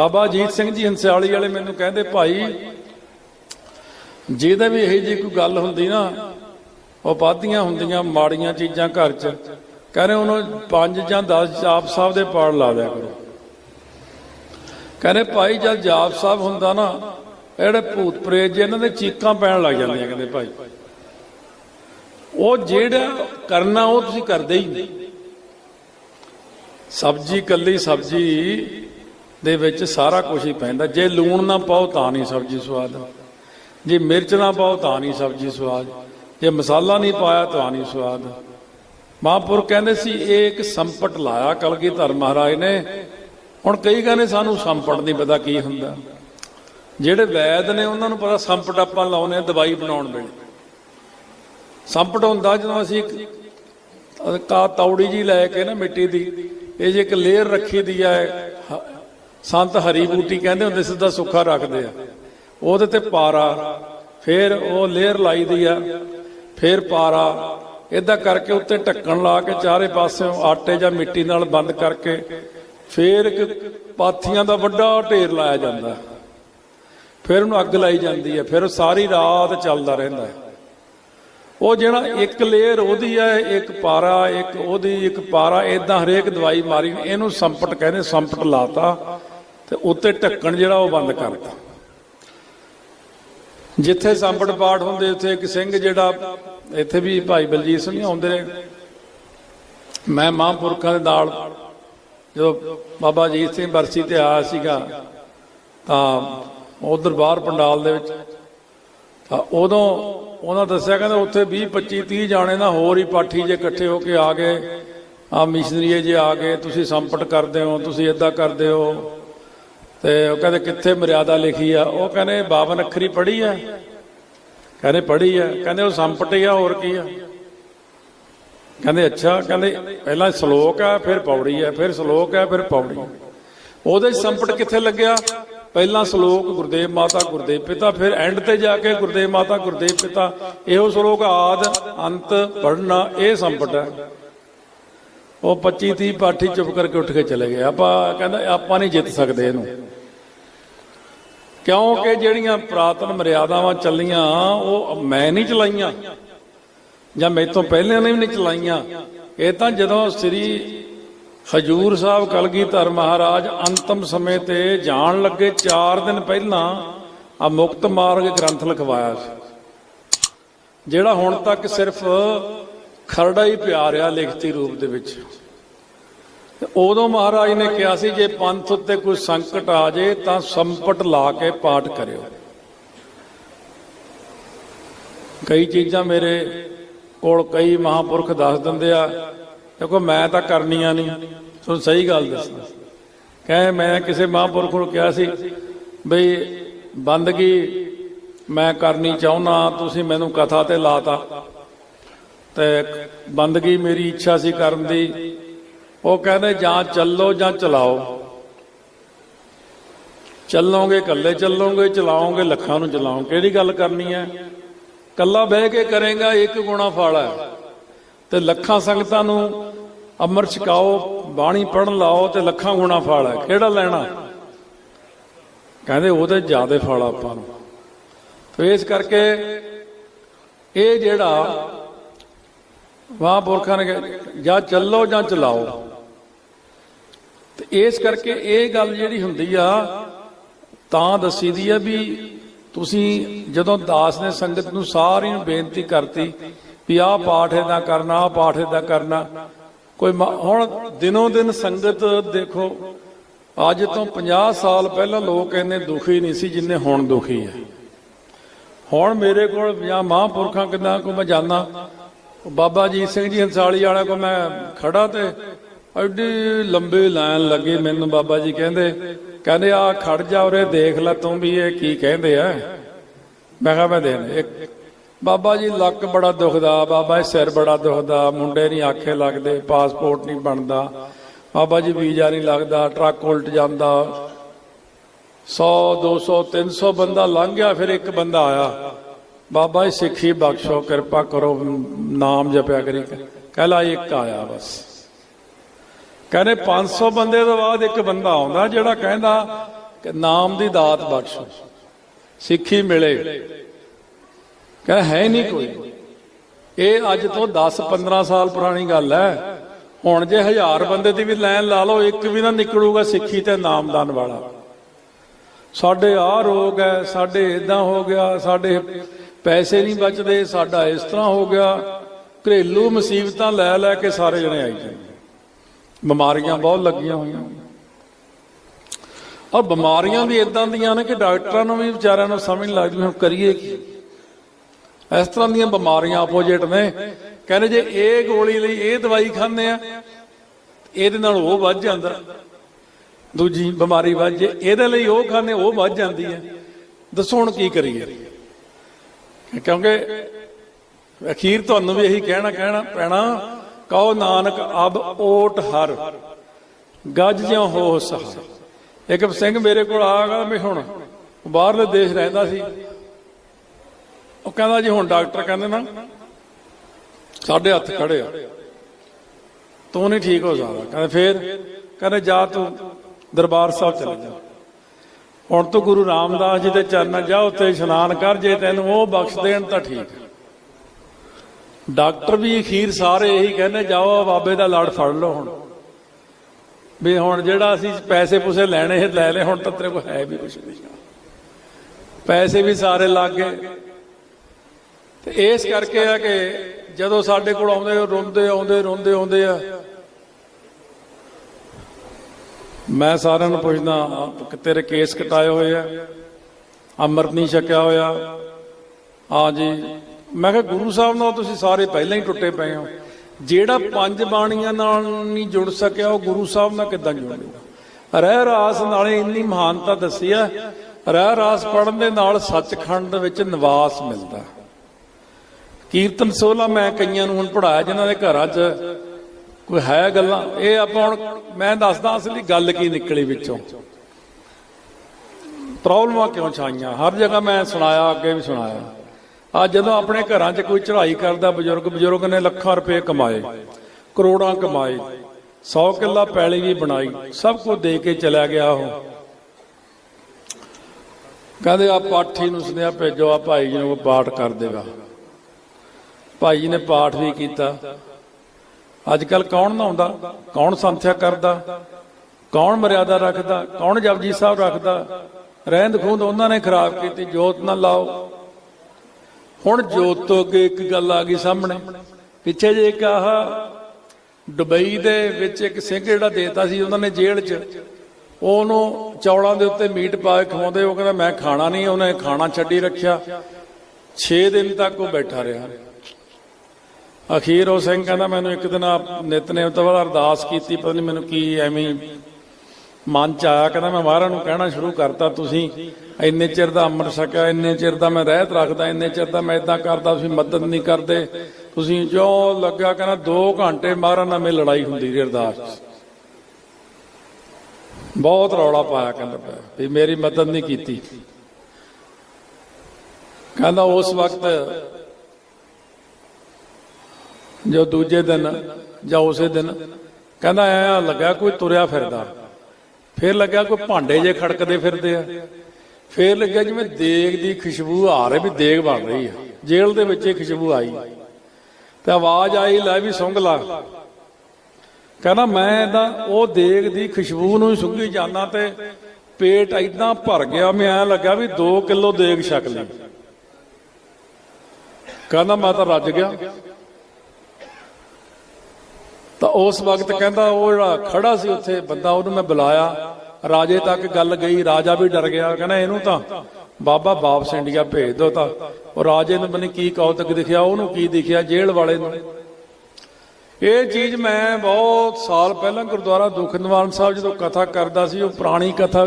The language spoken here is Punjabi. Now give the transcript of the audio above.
ਬਾਬਾ ਅਜੀਤ ਸਿੰਘ ਜੀ ਹੰਸਿਆਲੀ ਵਾਲੇ ਮੈਨੂੰ ਕਹਿੰਦੇ, ਭਾਈ, ਜਿਹਦੇ ਵੀ ਇਹੋ ਜਿਹੀ ਕੋਈ ਗੱਲ ਹੁੰਦੀ ਨਾ, ਉਹ ਵਾਧੀਆਂ ਹੁੰਦੀਆਂ ਮਾੜੀਆਂ ਚੀਜ਼ਾਂ ਘਰ 'ਚ। ਕਹਿੰਦੇ ਉਹਨੂੰ 5 ਜਾਂ 10 ਜਾਪ ਸਾਹਿਬ ਦੇ ਪਾੜ ਲਾ ਲਿਆ ਕਰੋ। ਕਹਿੰਦੇ, ਭਾਈ, ਜਦ ਜਾਪ ਸਾਹਿਬ ਹੁੰਦਾ ਨਾ, ਇਹ ਜਿਹੜੇ ਭੂਤ ਪ੍ਰੇਤ ਜੇ, ਇਹਨਾਂ ਦੇ ਚੀਕਾਂ ਪੈਣ ਲੱਗ ਜਾਂਦੀਆਂ ਕਹਿੰਦੇ, ਭਾਈ, ਉਹ ਜਿਹੜਾ ਕਰਨਾ ਉਹ ਤੁਸੀਂ ਕਰਦੇ ਹੀ ਨਹੀਂ। ਸਬਜੀ ਕੱਲੀ ਸਬਜੀ ਦੇ ਵਿੱਚ ਸਾਰਾ ਕੁਝ ਹੀ ਪੈਂਦਾ। ਜੇ ਲੂਣ ਨਾ ਪਾਓ ਤਾਂ ਨਹੀਂ ਸਬਜੀ ਸਵਾਦ। ਜੇ ਮਿਰਚ ਨਾ ਪਾਓ ਤਾਂ ਨਹੀਂ ਸਬਜੀ ਸਵਾਦ। ਜੇ ਮਸਾਲਾ ਨਹੀਂ ਪਾਇਆ ਤਾਂ ਨਹੀਂ ਸਵਾਦ। ਮਹਾਂਪੁਰ ਕਹਿੰਦੇ ਸੀ, ਇਹ ਇੱਕ ਸੰਪਟ ਲਾਇਆ ਕਲਗੀਧਰ ਮਹਾਰਾਜ ਨੇ। ਹੁਣ ਕਈ ਕਹਿੰਦੇ ਸਾਨੂੰ ਸੰਪਟ ਨਹੀਂ ਪਤਾ ਕੀ ਹੁੰਦਾ। ਜਿਹੜੇ ਵੈਦ ਨੇ ਉਹਨਾਂ ਨੂੰ ਪਤਾ ਸੰਪਟ ਆਪਾਂ ਲਾਉਨੇ ਆ ਦਵਾਈ ਬਣਾਉਣ ਵੇਲੇ। ਸੰਪਟ ਹੁੰਦਾ ਜਦੋਂ ਅਸੀਂ ਕਾ ਤੌੜੀ ਜੀ ਲੈ ਕੇ ਨਾ ਮਿੱਟੀ ਦੀ, ਇਹ ਜੇ ਇੱਕ ਲੇਅਰ ਰੱਖੀ ਦੀ ਆ ਸੰਤ ਹਰੀ ਬੂਟੀ ਕਹਿੰਦੇ ਹੁੰਦੇ ਸਿੱਧਾ ਸੁੱਖਾ ਰੱਖਦੇ ਆ। ਉਹਦੇ ਤੇ ਪਾਰਾ, ਫਿਰ ਉਹ ਲੇਅਰ ਲਾਈ ਦੀ ਆ, ਫਿਰ ਪਾਰਾ ਇਦਾਂ ਕਰਕੇ ਉੱਤੇ ਢੱਕਣ ਲਾ ਕੇ ਚਾਰੇ ਪਾਸਿਓਂ ਆਟੇ ਜਾਂ ਮਿੱਟੀ ਨਾਲ ਬੰਦ ਕਰਕੇ ਫਿਰ ਇੱਕ ਪਾਥੀਆਂ ਦਾ ਵੱਡਾ ਢੇਰ ਲਾਇਆ ਜਾਂਦਾ। ਫਿਰ ਉਹਨੂੰ ਅੱਗ ਲਾਈ ਜਾਂਦੀ ਹੈ ਫਿਰ ਉਹ ਸਾਰੀ ਰਾਤ ਚੱਲਦਾ ਰਹਿੰਦਾ ਹੈ। ਉਹ ਜਿਹੜਾ ਇੱਕ ਲੇਅਰ ਉਹਦੀ ਹੈ ਇੱਕ ਪਾਰਾ, ਇੱਕ ਉਹਦੀ ਇੱਕ ਪਾਰਾ ਇਦਾਂ ਹਰੇਕ ਦਵਾਈ ਮਾਰੀ, ਇਹਨੂੰ ਸੰਪਟ ਕਹਿੰਦੇ ਸੰਪਟ ਲਾਤਾ। ਤੇ ਉੱਤੇ ਢੱਕਣ ਜਿਹੜਾ ਉਹ ਬੰਦ ਕਰਤਾ। ਜਿੱਥੇ ਸੰਪਟ ਪਾਠ ਹੁੰਦੇ, ਉੱਥੇ ਇੱਕ ਸਿੰਘ ਜਿਹੜਾ, ਇੱਥੇ ਵੀ ਭਾਈ ਬਲਜੀਤ ਸਿੰਘ ਆਉਂਦੇ ਨੇ। ਮੈਂ ਮਹਾਂਪੁਰਖਾਂ ਦੇ ਨਾਲ ਜਦੋਂ ਬਾਬਾ ਅਜੀਤ ਸਿੰਘ ਬਰਸੀ ਤੇ ਆਇਆ ਸੀਗਾ, ਤਾਂ ਉਧਰ ਬਾਹਰ ਪੰਡਾਲ ਦੇ ਵਿੱਚ, ਤਾਂ ਉਦੋਂ ਉਹਨਾਂ ਦੱਸਿਆ ਕਹਿੰਦਾ ਉੱਥੇ 20 25 30 ਜਾਣੇ ਨਾ ਹੋਰ ਹੀ ਪਾਠੀ ਜੇ ਇਕੱਠੇ ਹੋ ਕੇ ਆ ਗਏ। ਆ ਮਿਸ਼ਨਰੀਏ ਜੇ ਆ ਗਏ, ਤੁਸੀਂ ਸੰਪਟ ਕਰਦੇ ਹੋ, ਤੁਸੀਂ ਇਦਾਂ ਕਰਦੇ ਹੋ। ਤੇ ਉਹ ਕਹਿੰਦੇ, ਕਿੱਥੇ ਮਰਿਆਦਾ ਲਿਖੀ ਆ? ਉਹ ਕਹਿੰਦੇ, ਬਾਵਨ ਅੱਖਰੀ ਪੜ੍ਹੀ ਆ। ਕਹਿੰਦੇ, ਪੜ੍ਹੀ ਆ। ਕਹਿੰਦੇ, ਉਹ ਸੰਪਟ ਹੀ ਆ, ਹੋਰ ਕੀ ਆ? ਕਹਿੰਦੇ, ਅੱਛਾ। ਕਹਿੰਦੇ, ਪਹਿਲਾਂ ਸ਼ਲੋਕ ਆ, ਫਿਰ ਪੌੜੀ ਆ, ਫਿਰ ਸ਼ਲੋਕ ਆ, ਫਿਰ ਪੌੜੀ। ਉਹਦੇ ਸੰਪਟ ਕਿੱਥੇ ਲੱਗਿਆ? ਪਹਿਲਾਂ ਸ਼ਲੋਕ ਗੁਰਦੇਵ ਮਾਤਾ, ਗੁਰਦੇਵ ਪਿਤਾ, ਫਿਰ ਐਂਡ ਤੇ ਜਾ ਕੇ ਗੁਰਦੇਵ ਮਾਤਾ, ਗੁਰਦੇਵ ਪਿਤਾ। ਇਹੋ ਸ਼ਲੋਕ ਆਦ, ਅੰਤ ਪੜਨਾ ਇਹ ਸੰਪਟ ਹੈ ਉਹ 25 30 ਪਾਠੀ ਚੁੱਪ ਕਰਕੇ ਉੱਠ ਕੇ ਚਲੇ ਗਏ। ਆਪਾਂ ਕਹਿੰਦਾ, ਆਪਾਂ ਨਹੀਂ ਜਿੱਤ ਸਕਦੇ ਇਹਨੂੰ। ਕਿਉਂਕਿ ਜਿਹੜੀਆਂ ਪ੍ਰਾਤਨ ਮਰਿਆਦਾਵਾਂ ਚੱਲੀਆਂ, ਉਹ ਮੈਂ ਨਹੀਂ ਚਲਾਈਆਂ। ਜਾਂ ਮੇਰੇ ਤੋਂ ਪਹਿਲਿਆਂ ਨੇ ਵੀ ਨਹੀਂ ਚਲਾਈਆਂ। ਇਹ ਤਾਂ ਜਦੋਂ ਸ੍ਰੀ ਹਜੂਰ ਸਾਹਿਬ ਕਲਗੀਧਰ ਮਹਾਰਾਜ ਅੰਤਮ ਸਮੇਂ ਤੇ ਜਾਣ ਲੱਗੇ 4 ਦਿਨ ਪਹਿਲਾਂ ਆ ਮੁਕਤ ਮਾਰਗ ਗ੍ਰੰਥ ਲਿਖਵਾਇਆ ਸੀ। ਜਿਹੜਾ ਹੁਣ ਤੱਕ ਸਿਰਫ ਖਰੜਾ ਹੀ ਪਿਆ ਰਿਹਾ ਲਿਖਤੀ ਰੂਪ ਦੇ ਵਿੱਚ। ਉਦੋਂ ਮਹਾਰਾਜ ਨੇ ਕਿਹਾ ਸੀ, ਜੇ ਪੰਥ ਉੱਤੇ ਕੋਈ ਸੰਕਟ ਆ ਜੇ, ਤਾਂ ਸੰਪਟ ਲਾ ਕੇ ਪਾਠ ਕਰਿਓ। ਕਈ ਚੀਜ਼ਾਂ ਮੇਰੇ ਕੋਲ ਕਈ ਮਹਾਪੁਰਖ ਦੱਸ ਦਿੰਦੇ ਆ, ਦੇਖੋ ਮੈਂ ਤਾਂ ਕਰਨੀਆਂ ਨਹੀਂ, ਤੁਹਾਨੂੰ ਸਹੀ ਗੱਲ ਦੱਸਣਾ ਕਹੇ ਮੈਂ ਕਿਸੇ ਮਹਾਪੁਰਖ ਨੂੰ ਕਿਹਾ ਸੀ, ਬਈ ਬੰਦਗੀ ਮੈਂ ਕਰਨੀ ਚਾਹੁੰਦਾ, ਤੁਸੀਂ ਮੈਨੂੰ ਕਥਾ ਤੇ ਲਾਤਾ। ਤੇ ਬੰਦਗੀ ਮੇਰੀ ਇੱਛਾ ਸੀ ਕਰਨ ਦੀ। ਉਹ ਕਹਿੰਦੇ, ਜਾਂ ਚੱਲੋ ਜਾਂ ਚਲਾਓ। ਚੱਲੋਗੇ, ਇਕੱਲੇ ਚੱਲੋਗੇ, ਚਲਾਓਗੇ, ਲੱਖਾਂ ਨੂੰ ਚਲਾਓ। ਕਿਹੜੀ ਗੱਲ ਕਰਨੀ ਹੈ? ਕੱਲਾ ਬਹਿ ਕੇ ਕਰੇਗਾ, ਇੱਕ ਗੁਣਾ ਫਲ ਹੈ। ਤੇ ਲੱਖਾਂ ਸੰਗਤਾਂ ਨੂੰ ਅਮਰ ਛਕਾਓ, ਬਾਣੀ ਪੜਨ ਲਾਓ ਤੇ ਲੱਖਾਂ ਗੁਣਾ ਫਲ ਹੈ। ਕਿਹੜਾ ਲੈਣਾ? ਕਹਿੰਦੇ, ਉਹਦੇ ਜ਼ਿਆਦਾ ਫਲ ਆਪਾਂ ਨੂੰ। ਤੇ ਇਸ ਕਰਕੇ ਇਹ ਜਿਹੜਾ ਮਹਾਂਪੁਰਖਾਂ ਨੇ ਜਾਂ ਚੱਲੋ ਜਾਂ ਚਲਾਓ। ਤੇ ਇਸ ਕਰਕੇ ਇਹ ਗੱਲ ਜਿਹੜੀ ਹੁੰਦੀ ਆ, ਤਾਂ ਦੱਸੀ ਦੀ ਆ ਵੀ ਤੁਸੀਂ ਜਦੋਂ ਦਾਸ ਨੇ ਸੰਗਤ ਨੂੰ ਸਾਰੀ ਨੂੰ ਬੇਨਤੀ ਕਰਤੀ ਵੀ ਆਹ ਪਾਠ ਇਹਦਾ ਕਰਨਾ, ਆਹ ਪਾਠ ਇਹਦਾ ਕਰਨਾ, ਕੋਈ ਮ- ਹੁਣ ਦਿਨੋਂ ਦਿਨ ਸੰਗਤ ਦੇਖੋ, ਅੱਜ ਤੋਂ 50 ਸਾਲ ਪਹਿਲਾਂ ਲੋਕ ਇੰਨੇ ਦੁਖੀ ਨਹੀਂ ਸੀ ਜਿੰਨੇ ਹੁਣ ਦੁਖੀ ਆ। ਹੁਣ ਮੇਰੇ ਕੋਲ ਜਾਂ ਮਹਾਂਪੁਰਖਾਂ ਕਿੰਨਾ ਕੋ ਮੈਂ ਜਾਣਾ ਬਾਬਾ ਜੀਤ ਸਿੰਘ ਜੀ ਹੰਸਾਲੀ ਵਾਲਾ ਕੋ ਮੈਂ ਖੜਾ ਤੇ ਐਡੀ ਲੰਬੀ ਲਾਈਨ ਲੱਗੀ ਮੈਨੂੰ ਬਾਬਾ ਜੀ ਕਹਿੰਦੇ ਕਹਿੰਦੇ, ਆ ਖੜ ਜਾ ਉਰੇ, ਦੇਖ ਲੈ ਤੂੰ ਵੀ ਇਹ ਕੀ ਕਹਿੰਦੇ ਆ? ਮੈਂ ਕਿਹਾ, ਮੈਂ ਦੇਣ ਇੱਕ ਬਾਬਾ ਜੀ ਲੱਕ ਬੜਾ ਦੁਖਦਾ, ਬਾਬਾ ਜੀ ਸਿਰ ਬੜਾ ਦੁਖਦਾ, ਮੁੰਡੇ ਨਹੀਂ ਆਖੇ ਲੱਗਦੇ, ਪਾਸਪੋਰਟ ਨਹੀਂ ਬਣਦਾ, ਬਾਬਾ ਜੀ ਵੀਜ਼ਾ ਨਹੀਂ ਲੱਗਦਾ, ਟਰੱਕ ਉਲਟ ਜਾਂਦਾ 100 200 300 ਬੰਦਾ ਲੰਘ ਗਿਆ, ਫਿਰ ਇੱਕ ਬੰਦਾ ਆਇਆ। ਬਾਬਾ ਜੀ ਸਿੱਖੀ ਬਖਸ਼ੋ, ਕਿਰਪਾ ਕਰੋ, ਨਾਮ ਜਪਿਆ ਕਰੀ। ਕਹਿਲਾ ਇੱਕ ਆਇਆ ਬਸ। ਕਹਿੰਦੇ 500 ਬੰਦੇ ਤੋਂ ਬਾਅਦ ਇੱਕ ਬੰਦਾ ਆਉਂਦਾ ਜਿਹੜਾ ਕਹਿੰਦਾ ਕਿ ਨਾਮ ਦੀ ਦਾਤ ਬਖਸ਼, ਸਿੱਖੀ ਮਿਲੇ। ਕਹਿੰਦਾ ਹੈ ਨਹੀਂ ਕੋਈ। ਇਹ ਅੱਜ ਤੋਂ 10 15 ਸਾਲ ਪੁਰਾਣੀ ਗੱਲ ਹੈ। ਹੁਣ ਜੇ ਹਜ਼ਾਰ ਬੰਦੇ ਦੀ ਵੀ ਲਾਈਨ ਲਾ ਲਓ, ਇੱਕ ਵੀ ਨਾ ਨਿਕਲੂਗਾ ਸਿੱਖੀ ਤੇ ਨਾਮਦਾਨ ਵਾਲਾ। ਸਾਡੇ ਆਹ ਰੋਗ ਹੈ, ਸਾਡੇ ਇਦਾਂ ਹੋ ਗਿਆ, ਸਾਡੇ ਪੈਸੇ ਨਹੀਂ ਬਚਦੇ, ਸਾਡਾ ਇਸ ਤਰ੍ਹਾਂ ਹੋ ਗਿਆ। ਘਰੇਲੂ ਮੁਸੀਬਤਾਂ ਲੈ ਲੈ ਕੇ ਸਾਰੇ ਜਣੇ ਆਈ ਜਾਂਦੇ। ਬਿਮਾਰੀਆਂ ਬਹੁਤ ਲੱਗੀਆਂ ਹੋਈਆਂ। ਔਰ ਬਿਮਾਰੀਆਂ ਵੀ ਇਦਾਂ ਦੀਆਂ ਨੇ ਕਿ ਡਾਕਟਰਾਂ ਨੂੰ ਵੀ ਵਿਚਾਰਿਆਂ ਨੂੰ ਸਮਝ ਨਹੀਂ ਲੱਗਦੀ ਹੁਣ ਕਰੀਏ ਕੀ। ਇਸ ਤਰ੍ਹਾਂ ਦੀਆਂ ਬਿਮਾਰੀਆਂ ਆਪੋਜੀਟ ਨੇ। ਕਹਿੰਦੇ ਜੇ ਇਹ ਗੋਲੀ ਲਈ ਇਹ ਦਵਾਈ ਖਾਂਦੇ ਆ, ਇਹਦੇ ਨਾਲ ਉਹ ਵੱਧ ਜਾਂਦਾ। ਦੂਜੀ ਬਿਮਾਰੀ ਵੱਧ ਜੇ, ਇਹਦੇ ਲਈ ਉਹ ਖਾਂਦੇ, ਉਹ ਵੱਧ ਜਾਂਦੀ ਹੈ ਦੱਸੋ ਹੁਣ ਕੀ ਕਰੀਏ? ਕਿਉਂਕਿ ਅਖੀਰ ਤੁਹਾਨੂੰ ਵੀ ਇਹੀ ਕਹਿਣਾ ਕਹਿਣਾ ਪੈਣਾ, ਕਹੋ ਨਾਨਕ, ਅਬ ਓਟ ਹਰ, ਗੱਜ ਜਿਉ ਹੋ ਸਹਾ ਇੱਕ ਸਿੰਘ ਮੇਰੇ ਕੋਲ ਆ ਗਿਆ, ਮੈਂ ਹੁਣ ਬਾਹਰਲੇ ਦੇਸ਼ ਰਹਿੰਦਾ ਸੀ। ਉਹ ਕਹਿੰਦਾ ਜੀ, ਹੁਣ ਡਾਕਟਰ ਕਹਿੰਦੇ ਨਾ, ਸਾਡੇ ਹੱਥ ਖੜੇ ਆ। ਤੂੰ ਨਹੀਂ ਠੀਕ ਹੋ ਸਕਦਾ। ਕਹਿੰਦੇ, ਫੇਰ? ਕਹਿੰਦੇ, ਜਾ ਤੂੰ ਦਰਬਾਰ ਸਾਹਿਬ ਚਲੇ ਜਾ। ਹੁਣ ਤੂੰ ਗੁਰੂ ਰਾਮਦਾਸ ਜੀ ਦੇ ਚਰਨਾਂ ਜਾ ਉੱਥੇ ਇਸ਼ਨਾਨ ਕਰ, ਜੇ ਤੈਨੂੰ ਉਹ ਬਖਸ਼ ਦੇਣ ਤਾਂ ਠੀਕ। ਡਾਕਟਰ ਵੀ ਅਖੀਰ ਸਾਰੇ ਇਹੀ ਕਹਿੰਦੇ, ਜਾਓ ਬਾਬੇ ਦਾ ਲੜ ਫੜ ਲਓ ਹੁਣ। ਵੀ ਹੁਣ ਜਿਹੜਾ ਅਸੀਂ ਪੈਸੇ ਪੂਸੇ ਲੈਣੇ ਹੈ ਲੈ ਲੈ, ਹੁਣ ਤਾਂ ਤੇਰੇ ਕੋਲ ਹੈ ਵੀ ਕੁਝ ਨਹੀਂ। ਪੈਸੇ ਵੀ ਸਾਰੇ ਲੱਗ ਗਏ। ਤੇ ਇਸ ਕਰਕੇ ਆ ਕਿ ਜਦੋਂ ਸਾਡੇ ਕੋਲ ਆਉਂਦੇ, ਰੋਂਦੇ ਆਉਂਦੇ ਰੋਂਦੇ, ਆਉਂਦੇ ਆ ਮੈਂ ਸਾਰਿਆਂ ਨੂੰ ਪੁੱਛਦਾ ਕਿ ਤੇਰੇ ਕੇਸ ਕਟਾਏ ਹੋਏ ਆ? ਅੰਮ੍ਰਿਤ ਨਹੀਂ ਛਕਿਆ ਹੋਇਆ? ਹਾਂ ਜੀ। ਮੈਂ ਕਿਹਾ, ਗੁਰੂ ਸਾਹਿਬ ਨਾਲ ਤੁਸੀਂ ਸਾਰੇ ਪਹਿਲਾਂ ਹੀ ਟੁੱਟੇ ਪਏ ਹੋ। ਜਿਹੜਾ ਪੰਜ ਬਾਣੀਆਂ ਨਾਲ ਨਹੀਂ ਜੁੜ ਸਕਿਆ, ਉਹ ਗੁਰੂ ਸਾਹਿਬ ਨਾਲ ਕਿੱਦਾਂ ਜੁੜੇਗਾ ਰਹਿ ਰਾਸ ਨਾਲੇ ਇੰਨੀ ਮਹਾਨਤਾ ਦੱਸੀ ਆ, ਰਹਿ ਰਾਸ ਪੜਨ ਦੇ ਨਾਲ ਸੱਚਖੰਡ ਵਿੱਚ ਨਿਵਾਸ ਮਿਲਦਾ। ਕੀਰਤਨ ਸੋਲਾ ਮੈਂ ਕਈਆਂ ਨੂੰ ਹੁਣ ਪੜਾਇਆ ਜਿਨ੍ਹਾਂ ਦੇ ਘਰਾਂ 'ਚ ਕੋਈ ਹੈ ਗੱਲਾਂ? ਇਹ ਆਪਾਂ ਹੁਣ ਮੈਂ ਦੱਸਦਾ ਅਸਲੀ ਗੱਲ ਕੀ ਨਿਕਲੀ ਵਿੱਚੋਂ। ਪ੍ਰੋਬਲਮਾਂ ਕਿਉਂ ਛਾਈਆਂ? ਹਰ ਜਗ੍ਹਾ ਮੈਂ ਸੁਣਾਇਆ, ਅੱਗੇ ਵੀ ਸੁਣਾਇਆ। ਆ ਜਦੋਂ ਆਪਣੇ ਘਰਾਂ 'ਚ ਕੋਈ ਚੜ੍ਹਾਈ ਕਰਦਾ, ਬਜ਼ੁਰਗ ਬਜ਼ੁਰਗ ਨੇ ਲੱਖਾਂ ਰੁਪਏ ਕਮਾਏ, ਕਰੋੜਾਂ ਕਮਾਏ 100 ਕਿੱਲਾ ਪੈਲੀ ਵੀ ਬਣਾਈ, ਸਭ ਕੁਝ ਦੇ ਕੇ ਚਲਾ ਗਿਆ ਉਹ। ਕਹਿੰਦੇ ਆ ਪਾਠੀ ਨੂੰ ਸੁਨੇਹਾ ਭੇਜੋ ਆ ਭਾਈ ਜੀ ਨੂੰ ਪਾਠ ਕਰ ਦੇਗਾ। ਭਾਈ ਜੀ ਨੇ ਪਾਠ ਵੀ ਕੀਤਾ। ਅੱਜ ਕੱਲ ਕੌਣ ਨਹਾਉਂਦਾ? ਕੌਣ ਸੰਥਿਆ ਕਰਦਾ? ਕੌਣ ਮਰਿਆਦਾ ਰੱਖਦਾ? ਕੌਣ ਜਪਜੀ ਸਾਹਿਬ ਰੱਖਦਾ? ਰਹਿੰਦ ਖੂੰਦ ਉਹਨਾਂ ਨੇ ਖਰਾਬ ਕੀਤੀ, ਜੋਤ ਨਾ ਲਾਓ। ਹੁਣ ਜੋਤ ਤੋਂ ਅੱਗੇ ਇੱਕ ਗੱਲ ਆ ਗਈ ਸਾਹਮਣੇ। ਪਿੱਛੇ ਜੇ ਇੱਕ ਆਹ ਦੁਬਈ ਦੇ ਵਿੱਚ ਇੱਕ ਸਿੰਘ ਜਿਹੜਾ ਦੇਤਾ ਸੀ ਉਹਨਾਂ ਨੇ ਜੇਲ੍ਹ 'ਚ, ਉਹਨੂੰ ਚੌਲਾਂ ਦੇ ਉੱਤੇ ਮੀਟ ਪਾ ਕੇ ਖਵਾਉਂਦੇ, ਉਹ ਕਹਿੰਦਾ, ਮੈਂ ਖਾਣਾ ਨਹੀਂ, ਉਹਨੇ ਖਾਣਾ ਛੱਡੀ ਰੱਖਿਆ। 6 ਦਿਨ ਤੱਕ ਉਹ ਬੈਠਾ ਰਿਹਾ। ਅਖੀਰ ਉਹ ਸਿੰਘ ਕਹਿੰਦਾ, ਮੈਨੂੰ ਇੱਕ ਦਿਨ ਨਿਤਨੇਮ ਤੋਂ ਬਾਅਦ ਅਰਦਾਸ ਕੀਤੀ, ਪਤਾ ਨਹੀਂ ਮੈਨੂੰ ਕੀ ਐਵੇਂ ਮਨ ਚ ਆਇਆ। ਕਹਿੰਦਾ, ਮੈਂ ਮਹਾਰਾਜ ਨੂੰ ਕਹਿਣਾ ਸ਼ੁਰੂ ਕਰਤਾ, ਤੁਸੀਂ ਇੰਨੇ ਚਿਰ ਦਾ ਅੰਮ੍ਰਿਤ ਛਕਿਆ, ਇੰਨੇ ਚਿਰ ਦਾ ਮੈਂ ਰਹਿਤ ਰੱਖਦਾ, ਇੰਨੇ ਚਿਰ ਦਾ ਮੈਂ ਇਦਾਂ ਕਰਦਾ, ਤੁਸੀਂ ਮਦਦ ਨਹੀਂ ਕਰਦੇ। ਤੁਸੀਂ ਜੋ ਲੱਗਾ ਕਹਿੰਦਾ 2 ਘੰਟੇ ਮਹਾਰਾਜ ਨਾਲ ਮੇਰੀ ਲੜਾਈ ਹੁੰਦੀ ਰਹੀ ਅਰਦਾਸ ਬਹੁਤ ਰੌਲਾ ਪਾਇਆ, ਕਹਿੰਦਾ ਪਿਆ ਵੀ ਮੇਰੀ ਮਦਦ ਨਹੀਂ ਕੀਤੀ। ਕਹਿੰਦਾ, ਉਸ ਵਕਤ ਜੋ ਦੂਜੇ ਦਿਨ ਜਾਂ ਉਸੇ ਦਿਨ। ਕਹਿੰਦਾ ਐ ਲੱਗਾ ਕੋਈ ਤੁਰਿਆ ਫਿਰਦਾ। ਫਿਰ ਲੱਗਾ ਕੋਈ ਭਾਂਡੇ ਜੇ ਖੜਕਦੇ ਫਿਰਦੇ ਆ। ਫਿਰ ਲੱਗਿਆ ਜਿਵੇਂ ਦੇਗ ਦੀ ਖੁਸ਼ਬੂ ਆ ਰਹੀ ਵੀ ਦੇਗ ਬਣ ਰਹੀ ਆ। ਜੇਲ੍ਹ ਦੇ ਵਿੱਚ ਇਹ ਖੁਸ਼ਬੂ ਆਈ। ਤੇ ਆਵਾਜ਼ ਆਈ, ਲੈ ਵੀ ਸੁੰਘ ਲਾ। ਕਹਿੰਦਾ ਮੈਂ ਤਾਂ ਉਹ ਦੇਗ ਦੀ ਖੁਸ਼ਬੂ ਨੂੰ ਸੁੰਘੀ ਜਾਂਦਾ ਤੇ ਪੇਟ ਐਦਾਂ ਭਰ ਗਿਆ। ਮੈਂ ਐ ਲੱਗਾ ਵੀ 2 ਕਿਲੋ ਦੇਗ ਛਕ ਲਈ। ਕਹਿੰਦਾ ਮੈਂ ਤਾਂ ਰੱਜ ਗਿਆ। ਤਾਂ ਉਸ ਵਕਤ ਕਹਿੰਦਾ ਉਹ ਜਿਹੜਾ ਖੜਾ ਸੀ ਉੱਥੇ, ਬੰਦਾ ਉਹਨੂੰ ਮੈਂ ਬੁਲਾਇਆ। ਰਾਜੇ ਤੱਕ ਗੱਲ ਗਈ, ਰਾਜਾ ਵੀ ਡਰ ਗਿਆ। ਕਹਿੰਦਾ ਇਹਨੂੰ ਤਾਂ ਬਾਬਾ ਵਾਪਸ ਇੰਡੀਆ ਭੇਜ ਦੋ ਤਾਂ। ਉਹ ਰਾਜੇ ਨੂੰ ਬਣੀ ਕੀ ਕੌਤਕ ਦਿਖਿਆ, ਉਹਨੂੰ ਕੀ ਦਿਖਿਆ ਜੇਲ੍ਹ ਵਾਲੇ ਨੂੰ। ਇਹ ਚੀਜ਼ ਮੈਂ ਬਹੁਤ ਸਾਲ ਪਹਿਲਾਂ ਗੁਰਦੁਆਰਾ ਦੁਖ ਨਿਵਾਰਨ ਸਾਹਿਬ ਜਦੋਂ ਕਥਾ ਕਰਦਾ ਸੀ, ਉਹ ਪੁਰਾਣੀ ਕਥਾ